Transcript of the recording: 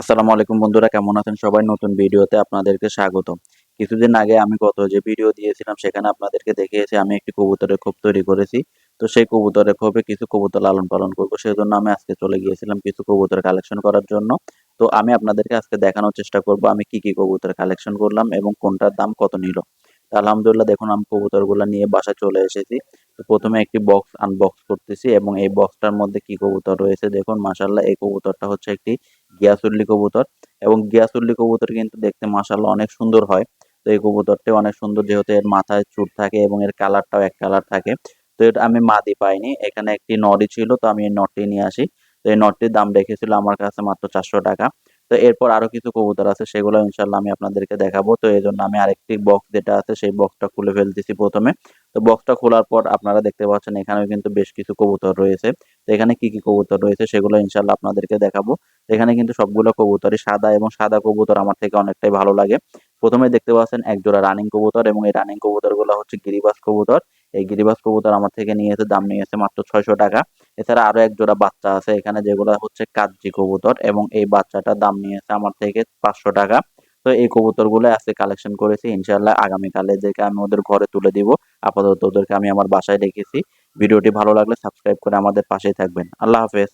আসসালামু আলাইকুম বন্ধুরা, কেমন আছেন সবাই? নতুন ভিডিওতে আপনাদেরকে স্বাগত। কিছুদিন আগে আমি গত যে ভিডিও দিয়েছিলাম, সেখানে আপনাদেরকে দেখিয়েছি, আমি একটি কবুতরের খোপ তৈরি করেছি। তো সেই কবুতরের খোপে কিছু কবুতর লালন পালন করব। সেই জন্য আমি আজকে চলে গিয়েছিলাম কিছু কবুতর কালেকশন করার জন্য। তো আমি আপনাদেরকে আজকে দেখানোর চেষ্টা করব, আমি কি কি কবুতর কালেকশন করলাম এবং কোনটার দাম কত নিল। আলহামদুলিল্লাহ, দেখুন, আমি কবুতরগুলো নিয়ে বাসা চলে এসেছি। তো প্রথমে একটি বক্স আনবক্স করতেছি এবং এই বক্সটার মধ্যে কি কবুতর রয়েছে, দেখুন মাসাল্লাহ এই কবুতরটা হচ্ছে একটি গিয়াসুল্লি কবুতর এবং গিয়াসুল্লি কবুতর কিন্তু দেখতে মাসাল্লাহ অনেক সুন্দর হয়। তো এই কবুতরটি অনেক সুন্দর যেহেতু এর মাথায় চুট থাকে এবং এর কালারটাও এক কালার থাকে। তো এটা আমি মাদি পাইনি, এখানে একটি নডি ছিল তো আমি এই নটটি নিয়ে আসি। তো এই নটটির দাম রেখেছিল আমার কাছে মাত্র চারশো টাকা। তো এরপর আরও কিছু কবুতর আছে, সেগুলো ইনশাল্লাহ আমি আপনাদেরকে দেখাবো। তো এই জন্য আমি আরেকটি বক্স যেটা আছে, সেই বক্সটা খুলে ফেলতেছি প্রথমে। তো বক্সটা খোলার পর আপনারা দেখতে পাচ্ছেন, এখানেও কিন্তু বেশ কিছু কবুতর রয়েছে। তো এখানে কি কি কবুতর রয়েছে, সেগুলো ইনশাল্লাহ আপনাদেরকে দেখাবো। এখানে কিন্তু সবগুলো কবুতরই সাদা এবং সাদা কবুতর আমার থেকে অনেকটাই ভালো লাগে। প্রথমে দেখতে পাচ্ছেন এক জোড়া রানিং কবুতর এবং এই রানিং কবুতরগুলো হচ্ছে গিরিবাস কবুতর। এই গিরিবাস কবুতর আমার থেকে নিয়েছে, দাম নিয়েছে মাত্র ছয়শো টাকা। এছাড়া আরও এক জোড়া বাচ্চা আছে, এখানে যেগুলো হচ্ছে কাজি কবুতর এবং এই বাচ্চাটার দাম নিয়েছে আমার থেকে পাঁচশো টাকা। তো এই কবুতরগুলো আজকে কালেকশন করেছি ইনশাল্লাহ আগামীকালে এদেরকে আমি ওদের ঘরে তুলে দিব, আপাতত ওদেরকে আমি আমার বাসায় রেখেছি। ভিডিওটি ভালো লাগলে সাবস্ক্রাইব করে আমাদের পাশেই থাকবেন। আল্লাহ হাফেজ।